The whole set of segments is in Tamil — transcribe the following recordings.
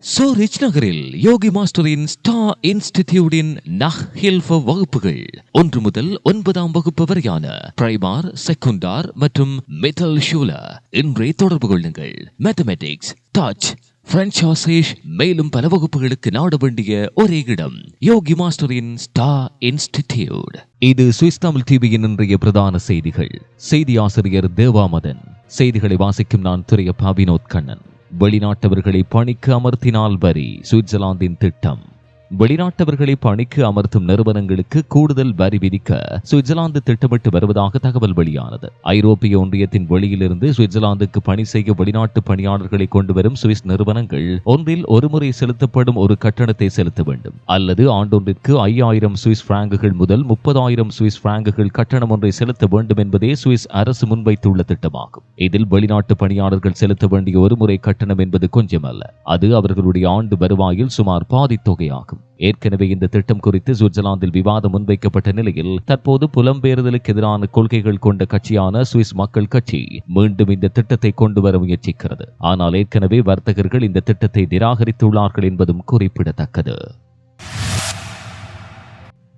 சோரிச் நகரில் யோகி மாஸ்டரின் ஸ்டா இன்ஸ்டிடியூடின் நஹ் ஹில்ஃப வகுப்புகள். ஒன்று முதல் ஒன்பதாம் வகுப்பு வரையான பிரைமார் செகுண்டார் மற்றும் மெட்டல் ஷூல. இன்றே தொடர்பு கொள்ளுங்கள். மேத்தமெட்டிக்ஸ் டச் பிரெஞ்ச் ஆசேஷ் மேலும் பல வகுப்புகளுக்கு நாட வேண்டிய ஒரே இடம் யோகி மாஸ்டரின் ஸ்டா இன்ஸ்டிடியூட். இது சுவிஸ் தமிழ் டிவியின் இன்றைய பிரதான செய்திகள். செய்தி ஆசிரியர் தேவாமதன் செய்திகளை வாசிக்கும் நான் துறையப்பா வினோத் கண்ணன். வெளிநாட்டவர்களை பணிக்கு அமர்த்தினால் வரி. சுவிட்சர்லாந்தின் திட்டம். வெளிநாட்டவர்களை பணிக்கு அமர்த்தும் நிறுவனங்களுக்கு கூடுதல் வரி விதிக்க சுவிட்சர்லாந்து திட்டமிட்டு வருவதாக தகவல் வெளியானது. ஐரோப்பிய ஒன்றியத்தின் வெளியிலிருந்து சுவிட்சர்லாந்துக்கு பணி செய்ய வெளிநாட்டு பணியாளர்களை கொண்டு வரும் சுவிஸ் நிறுவனங்கள் ஒன்றில் ஒருமுறை செலுத்தப்படும் ஒரு கட்டணத்தை செலுத்த வேண்டும். அல்லது ஆண்டொன்றிற்கு ஐயாயிரம் சுவிஸ் பிராங்குகள் முதல் முப்பதாயிரம் சுவிஸ் பிராங்குகள் கட்டணம் ஒன்றை செலுத்த வேண்டும் என்பதே சுவிஸ் அரசு முன்வைத்துள்ள திட்டமாகும். இதில் வெளிநாட்டு பணியாளர்கள் செலுத்த வேண்டிய ஒருமுறை கட்டணம் என்பது கொஞ்சமல்ல. அது அவர்களுடைய ஆண்டு வருவாயில் சுமார் பாதி தொகையாகும் ஏற்கனவே இந்த திட்டம் குறித்து சுவிட்சர்லாந்தில் விவாதம் முன்வைக்கப்பட்ட நிலையில் தற்போது புலம்பெயர்தலுக்கு எதிரான கொள்கைகள் கொண்ட கட்சியான சுவிஸ் மக்கள் கட்சி மீண்டும் இந்த திட்டத்தை கொண்டு வர முயற்சிக்கிறது. ஆனால் ஏற்கனவே வர்த்தகர்கள் இந்த திட்டத்தை நிராகரித்துள்ளார்கள் என்பதும் குறிப்பிடத்தக்கது.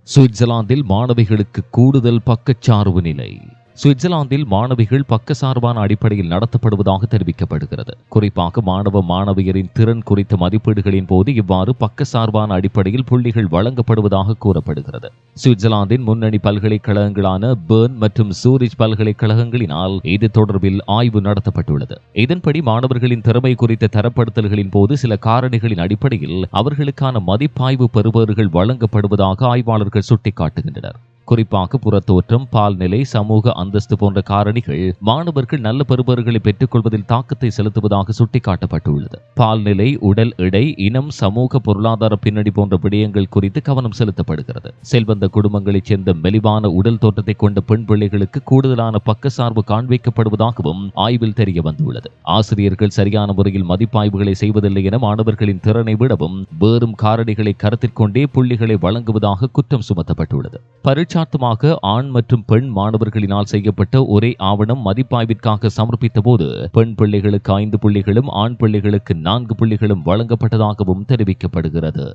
சுவிட்சர்லாந்தில் மாணவிகளுக்கு கூடுதல் பக்கச்சார்பு நிலை. சுவிட்சர்லாந்தில் மாணவிகள் பக்கசார்பான அடிப்படையில் நடத்தப்படுவதாக தெரிவிக்கப்படுகிறது. குறிப்பாக மாணவ மாணவியரின் திறன் குறித்த மதிப்பீடுகளின் போது இவ்வாறு பக்கசார்பான அடிப்படையில் புள்ளிகள் வழங்கப்படுவதாக கூறப்படுகிறது. சுவிட்சர்லாந்தின் முன்னணி பல்கலைக்கழகங்களான பேர்ன் மற்றும் சூரிச் பல்கலைக்கழகங்களினால் இது தொடர்பில் ஆய்வு நடத்தப்பட்டுள்ளது. இதன்படி மாணவர்களின் திறமை குறித்த தரப்படுத்தல்களின் போது சில காரணிகளின் அடிப்படையில் அவர்களுக்கான மதிப்பாய்வு பெறுபவர்கள் வழங்கப்படுவதாக ஆய்வாளர்கள் சுட்டிக்காட்டுகின்றனர். குறிப்பாக புறத்தோற்றம் பால்நிலை சமூக அந்தஸ்து போன்ற காரணிகள் மாணவர்கள் நல்ல பெறுபவர்களை பெற்றுக்கொள்வதில் தாக்கத்தை செலுத்துவதாக சுட்டிக்காட்டப்பட்டுள்ளது. பால்நிலை உடல் எடை இனம் சமூக பொருளாதார பின்னணி போன்ற விடயங்கள் குறித்து கவனம் செலுத்தப்படுகிறது. செல்வந்த குடும்பங்களைச் சேர்ந்த மெலிவான உடல் தோற்றத்தை கொண்ட பெண் பிள்ளைகளுக்கு கூடுதலான பக்கசார்பு காண்பிக்கப்படுவதாகவும் ஆய்வில் தெரிய வந்துள்ளது ஆசிரியர்கள் சரியான முறையில் மதிப்பாய்வுகளை செய்வதில்லை என மாணவர்களின் திறனை விடவும் வேறும் காரணிகளை கருத்தில் கொண்டே புள்ளிகளை வழங்குவதாக குற்றம் சுமத்தப்பட்டுள்ளது. பரீட்சார்த்தமாக ஆண் மற்றும் பெண் மாணவர்களினால் செய்யப்பட்ட ஒரே ஆவணம் மதிப்பாய்விற்காக சமர்ப்பித்த போது பெண் பிள்ளைகளுக்கு ஐந்து புள்ளிகளும் ஆண் பிள்ளைகளுக்கு நான்கு புள்ளிகளும் வழங்கப்பட்டதாகவும் தெரிவிக்கப்படுகிறது.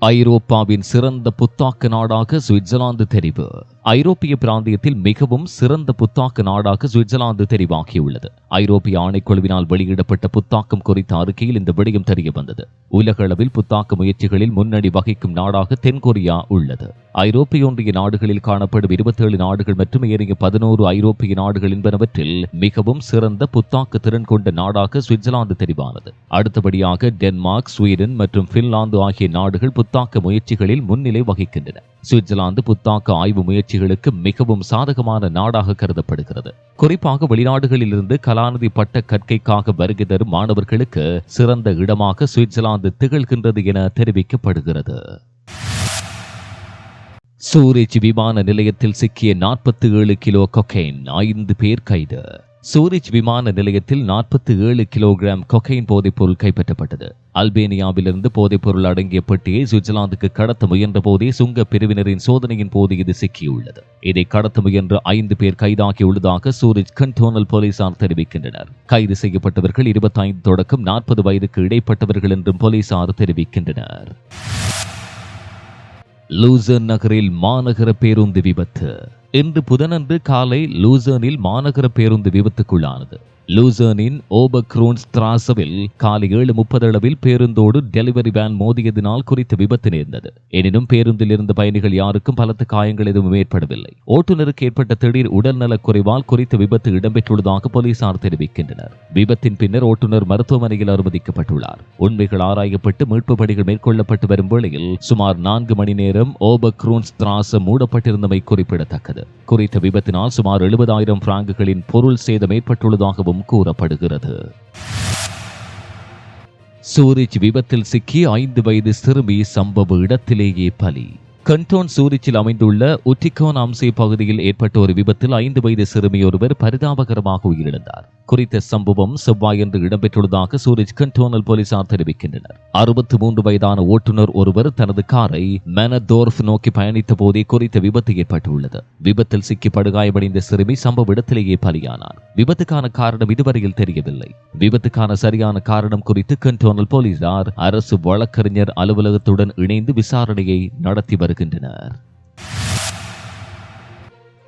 ஐரோப்பாவின் சிறந்த புத்தாக்க நாடாக சுவிட்சர்லாந்து தெரிவு. ஐரோப்பிய பிராந்தியத்தில் மிகவும் சிறந்த புத்தாக்க நாடாக சுவிட்சர்லாந்து தெரிவாகியுள்ளது. ஐரோப்பிய ஆணைக்குழுவினால் வெளியிடப்பட்ட புத்தாக்கம் குறித்த அறிக்கையில் இந்த விடயம் தெரிய வந்தது உலக புத்தாக்க முயற்சிகளில் முன்னணி வகிக்கும் நாடாக தென்கொரியா உள்ளது. ஐரோப்பிய ஒன்றிய நாடுகளில் காணப்படும் இருபத்தேழு நாடுகள் மற்றும் ஏனைய பதினோரு ஐரோப்பிய நாடுகள் என்பனவற்றில் மிகவும் சிறந்த புத்தாக்கு திறன் கொண்ட நாடாக சுவிட்சர்லாந்து தெரிவானது. அடுத்தபடியாக டென்மார்க் ஸ்வீடன் மற்றும் பின்லாந்து ஆகிய நாடுகள் புத்தாக்க முயற்சிகளில் முன்னிலை வகிக்கின்றன. சுவிட்சர்லாந்து புத்தாக்க ஆய்வு முயற்சிகளுக்கு மிகவும் சாதகமான நாடாக கருதப்படுகிறது. குறிப்பாக வெளிநாடுகளிலிருந்து கலாநிதி பட்ட கற்கைக்காக வருகை தரும் மாணவர்களுக்கு சிறந்த இடமாக சுவிட்சர்லாந்து திகழ்கின்றது என தெரிவிக்கப்படுகிறது. சூரிச் விமான நிலையத்தில் சிக்கிய நாற்பத்தி ஏழு கிலோ கொக்கைன் ஐந்து பேர் கைது. சூரிச் விமான நிலையத்தில் நாற்பத்தி ஏழு கிலோகிராம் கொக்கைன் போதைப்பொருள் கைப்பற்றப்பட்டது. அல்பேனியாவிலிருந்து போதைப்பொருள் அடங்கிய பெட்டியை சுவிட்சர்லாந்துக்கு கடத்த முயன்ற போதே சுங்க பிரிவினரின் சோதனையின் போது இது சிக்கியுள்ளது. இதை கடத்த முயன்ற ஐந்து பேர் கைதாகியுள்ளதாக சூரிச் கண்டோனல் போலீசார் தெரிவிக்கின்றனர். கைது செய்யப்பட்டவர்கள் இருபத்தைந்து தொடக்கம் நாற்பது வயதுக்கு இடைப்பட்டவர்கள் என்றும் போலீசார் தெரிவிக்கின்றனர். லூசன் நகரில் மாநகர பேருந்து விபத்து. இன்று புதனன்று காலை லூசர்னில் மாநகர பேருந்து விபத்துக்குள்ளானது. லூசர்னின் ஓபக்ரோன்ஸ் திராசவில் காலை ஏழு முப்பது அளவில் பேருந்தோடு டெலிவரி வேன் மோதியதினால் குறித்த விபத்து நேர்ந்தது. எனினும் பேருந்தில் இருந்த பயணிகள் யாருக்கும் பலத்த காயங்கள் எதுவும் ஏற்படவில்லை. ஓட்டுநருக்கு ஏற்பட்ட திடீர் உடல்நலக் குறைவால் குறித்த விபத்து இடம்பெற்றுள்ளதாக போலீசார் தெரிவிக்கின்றனர். விபத்தின் பின்னர் ஓட்டுநர் மருத்துவமனையில் அனுமதிக்கப்பட்டுள்ளார். உண்மைகள் ஆராயப்பட்டு மீட்பு பணிகள் மேற்கொள்ளப்பட்டு வரும் வேளையில் சுமார் நான்கு மணி நேரம் ஓபக்ரோன்ஸ் திராச மூடப்பட்டிருந்தமை குறிப்பிடத்தக்கது. குறித்த விபத்தினால் சுமார் எழுபதாயிரம் பிராங்குகளின் பொருள் சேதம் ஏற்பட்டுள்ளதாகவும் கூறப்படுகிறது. சூரிச் விபத்தில் சிக்கி ஐந்து வயது சிறுமி சம்பவ இடத்திலேயே பலி. கண்டோன் சூரிச்சில் அமைந்துள்ள உட்டிகோன் அம்சே பகுதியில் ஏற்பட்ட ஒரு விபத்தில் ஐந்து வயது சிறுமி ஒருவர் பரிதாபகரமாக உயிரிழந்தார். குறித்த சம்பவம் செவ்வாயன்று இடம்பெற்றுள்ளதாக சூரிச் கண்டோனல் போலீசார் தெரிவிக்கின்றனர். அறுபத்தி மூன்று வயதான ஓட்டுநர் ஒருவர் தனது காரை மெனதோர்ஃப் நோக்கி பயணித்த போதே குறித்த விபத்து ஏற்பட்டுள்ளது. விபத்தில் சிக்கி படுகாயமடைந்த சிறுமி சம்பவ இடத்திலேயே பலியானார். விபத்துக்கான காரணம் இதுவரையில் தெரியவில்லை. விபத்துக்கான சரியான காரணம் குறித்து கண்டோனல் போலீசார் அரசு வழக்கறிஞர் அலுவலகத்துடன் இணைந்து விசாரணையை நடத்தி வருகிறார். வருகின்றனர்.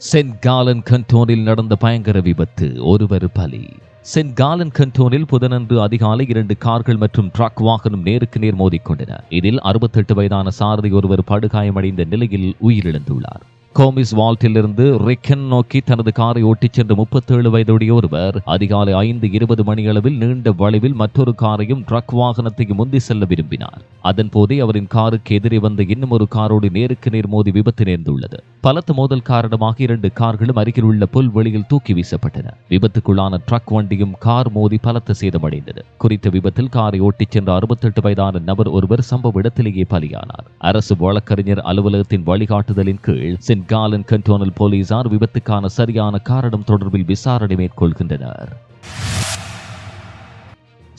சென்ட் காலன் கண்டோனில் நடந்த பயங்கர விபத்து ஒருவர் பலி சென்ட் காலன் கண்டோனில் புதனன்று அதிகாலை இரண்டு கார்கள் மற்றும் ட்ரக் வாகனம் நேருக்கு நேர் மோதிக்கொண்டன இதில் அறுபத்தெட்டு வயதான சாரதி ஒருவர் படுகாயமடைந்த நிலையில் உயிரிழந்துள்ளார் கோமிஸ் வால்ட்டிலிருந்து ரிக்கன் நோக்கி தனது காரை ஓட்டிச் சென்ற முப்பத்தேழு வயதுடைய ஒருவர் அதிகாலை ஐந்து இருபது மணியளவில் நீண்ட வளைவில் மற்றொரு காரையும் ட்ரக் வாகனத்தையும் முந்தி செல்ல விரும்பினார். அதன் போதே அவரின் காருக்கு எதிரே வந்த இன்னும் ஒரு காரோடு நேருக்கு நேர் மோதி விபத்து நேர்ந்துள்ளது. பலத்த மோதல் காரணமாக இரண்டு கார்களும் அருகில் உள்ள புல்வெளியில் தூக்கி வீசப்பட்டன. விபத்துக்குள்ளான ட்ரக் வண்டியும் கார் மோதி பலத்த சேதமடைந்தது. குறித்த விபத்தில் காரை ஓட்டிச் சென்ற அறுபத்தெட்டு வயதான நபர் ஒருவர் சம்பவ இடத்திலேயே பலியானார். அரசு வழக்கறிஞர் அலுவலகத்தின் வழிகாட்டுதலின் கீழ் சென் காலன் கண்டோனல் போலீசார் விபத்துக்கான சரியான காரணம் தொடர்பில் விசாரணை மேற்கொள்கின்றனர்.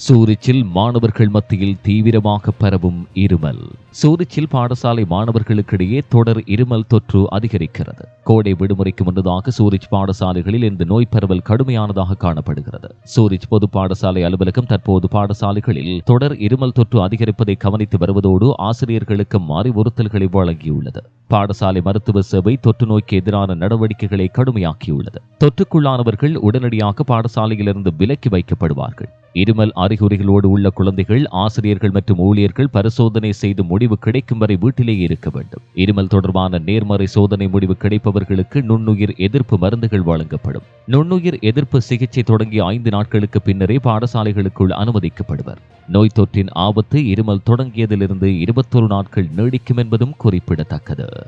சூரிச்சில் மாணவர்கள் மத்தியில் தீவிரமாக பரவும் இருமல். சூரிச்சில் பாடசாலை மாணவர்களுக்கிடையே தொடர் இருமல் தொற்று அதிகரிக்கிறது. கோடை விடுமுறைக்கு முன்னதாக சூரிச் பாடசாலைகளில் இந்த நோய் பரவல் கடுமையானதாக காணப்படுகிறது. சூரிச் பொது பாடசாலை அலுவலகம் தற்போது பாடசாலைகளில் தொடர் இருமல் தொற்று அதிகரிப்பதை கவனித்து வருவதோடு ஆசிரியர்களுக்கும் அறிவுறுத்தல்களை வழங்கியுள்ளது. பாடசாலை மருத்துவ சேவை தொற்று நோய்க்கு எதிரான நடவடிக்கைகளை கடுமையாக்கியுள்ளது. தொற்றுக்குள்ளானவர்கள் உடனடியாக பாடசாலையிலிருந்து விலக்கி வைக்கப்படுவார்கள். இருமல் அறிகுறிகளோடு உள்ள குழந்தைகள் ஆசிரியர்கள் மற்றும் ஊழியர்கள் பரிசோதனை செய்து முடிவு கிடைக்கும் வரை வீட்டிலேயே இருக்க வேண்டும். இருமல் தொடர்பான நேர்மறை சோதனை முடிவு கிடைப்பவர்களுக்கு நுண்ணுயிர் எதிர்ப்பு மருந்துகள் வழங்கப்படும். நுண்ணுயிர் எதிர்ப்பு சிகிச்சை தொடங்கிய ஐந்து நாட்களுக்கு பின்னரே பாடசாலைகளுக்குள் அனுமதிக்கப்படுவர். நோய் தொற்றின் ஆபத்து இருமல் தொடங்கியதிலிருந்து இருபத்தொரு நாட்கள் நீடிக்கும் என்பதும் குறிப்பிடத்தக்கது.